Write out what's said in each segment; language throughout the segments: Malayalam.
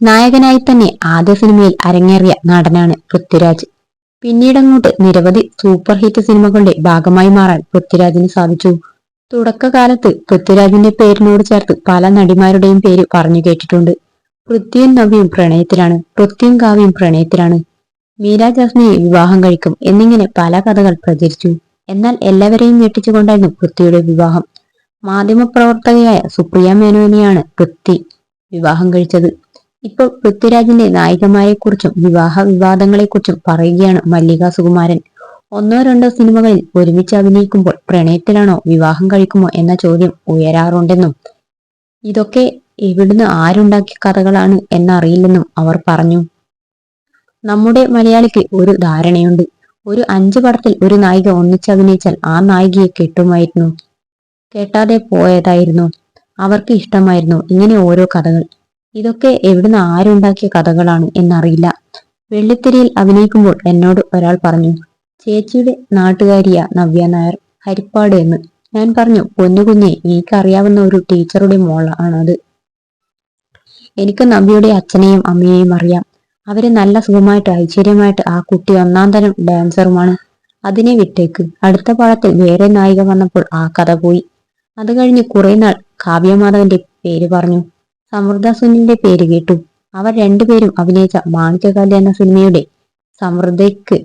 നായകനായി തന്നെ ആദ്യ സിനിമയിൽ അരങ്ങേറിയ നടനാണ് പൃഥ്വിരാജ്. പിന്നീടങ്ങോട്ട് നിരവധി സൂപ്പർ ഹിറ്റ് സിനിമകളുടെ ഭാഗമായി മാറാൻ പൃഥ്വിരാജിന് സാധിച്ചു. തുടക്കകാലത്ത് പൃഥ്വിരാജിന്റെ പേരിനോട് ചേർത്ത് പല നടിമാരുടെയും പേര് പറഞ്ഞു കേട്ടിട്ടുണ്ട്. പൃഥ്വിയും നവിയും പ്രണയത്തിലാണ്. പൃഥ്വിയും കാവ്യയും പ്രണയത്തിലാണ്. മീര ജാസ്മിയെ വിവാഹം കഴിക്കും എന്നിങ്ങനെ പല കഥകൾ പ്രചരിച്ചു. എന്നാൽ എല്ലാവരെയും ഞെട്ടിച്ചുകൊണ്ടായിരുന്നു പൃഥ്വിയുടെ വിവാഹം. മാധ്യമപ്രവർത്തകയായ സുപ്രിയ മേനോനെയാണ് പൃഥ്വി വിവാഹം കഴിച്ചത്. ഇപ്പോൾ പൃഥ്വിരാജിന്റെ നായികമാരെക്കുറിച്ചും വിവാഹ വിവാദങ്ങളെക്കുറിച്ചും പറയുകയാണ് മല്ലിക സുകുമാരൻ. ഒന്നോ രണ്ടോ സിനിമകളിൽ ഒരുമിച്ച് അഭിനയിക്കുമ്പോൾ പ്രണയത്തിലാണോ വിവാഹം കഴിക്കുമോ എന്ന ചോദ്യം ഉയരാറുണ്ടെന്നും ഇതൊക്കെ എവിടുന്ന് ആരുണ്ടാക്കിയ കഥകളാണ് എന്നറിയില്ലെന്നും അവർ പറഞ്ഞു. നമ്മുടെ മലയാളിക്ക് ഒരു ധാരണയുണ്ട്. ഒരു അഞ്ച് പടത്തിൽ ഒരു നായിക ഒന്നിച്ചഭിനയിച്ചാൽ ആ നായികയെ കെട്ടുമായിരുന്നു. കേട്ടാതെ പോയതായിരുന്നു. അവർക്ക് ഇഷ്ടമായിരുന്നു. ഇങ്ങനെ ഓരോ കഥകൾ. ഇതൊക്കെ എവിടുന്ന് ആരുണ്ടാക്കിയ കഥകളാണ് എന്നറിയില്ല. വെള്ളിത്തിരയിൽ അഭിനയിക്കുമ്പോൾ എന്നോട് ഒരാൾ പറഞ്ഞു ചേച്ചിയുടെ നാട്ടുകാരിയ നവ്യ നായർ ഹരിപ്പാട് എന്ന്. ഞാൻ പറഞ്ഞു പൊന്നുകുഞ്ഞെ എനിക്കറിയാവുന്ന ഒരു ടീച്ചറുടെ മോളാണത് എനിക്ക് നവ്യയുടെ അച്ഛനെയും അമ്മയെയും അറിയാം. അവരെ നല്ല സുഖമായിട്ട് ഐശ്വര്യമായിട്ട് ആ കുട്ടി ഒന്നാം തരം ഡാൻസറുമാണ്. അതിനെ വിട്ടേക്ക്. അടുത്ത പാഠത്തിൽ വേറെ നായിക വന്നപ്പോൾ ആ കഥ പോയി. അത് കഴിഞ്ഞ് കുറെ നാൾ കാവ്യമാധവന്റെ പേര് പറഞ്ഞു. സമൃദ്ധ സുനിലിന്റെ പേര് കേട്ടു. അവർ രണ്ടുപേരും അഭിനയിച്ച മാണിക്യകാലി എന്ന സിനിമയുടെ സമൃദ്ധയ്ക്ക്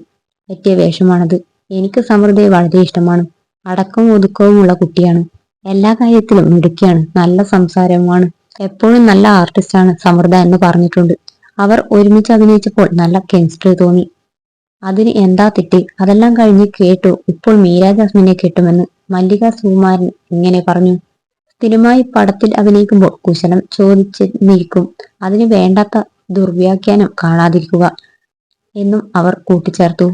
പറ്റിയ വേഷമാണത്. എനിക്ക് സമൃദ്ധയെ വളരെ ഇഷ്ടമാണ്. അടക്കവും ഒതുക്കവുമുള്ള കുട്ടിയാണ്. എല്ലാ കാര്യത്തിലും മിടുക്കിയാണ്. നല്ല സംസാരവുമാണ്. എപ്പോഴും നല്ല ആർട്ടിസ്റ്റാണ് സമൃദ്ധ എന്ന് പറഞ്ഞിട്ടുണ്ട്. അവർ ഒരുമിച്ച് അഭിനയിച്ചപ്പോൾ നല്ല കെമിസ്ട്രി തോന്നി. അതിന് എന്താ തെറ്റ്? അതെല്ലാം കഴിഞ്ഞ് കേട്ടു ഇപ്പോൾ മീര ജാസ്മിനെ കിട്ടുമെന്ന്. മല്ലിക സുകുമാരൻ ഇങ്ങനെ പറഞ്ഞു. സ്ഥിരമായി പടത്തിൽ അഭിനയിക്കുമ്പോൾ കുശലം ചോദിച്ചിരിക്കും. അതിന് വേണ്ടാത്ത ദുർവ്യാഖ്യാനം കാണാതിരിക്കുക എന്നും അവർ കൂട്ടിച്ചേർത്തു.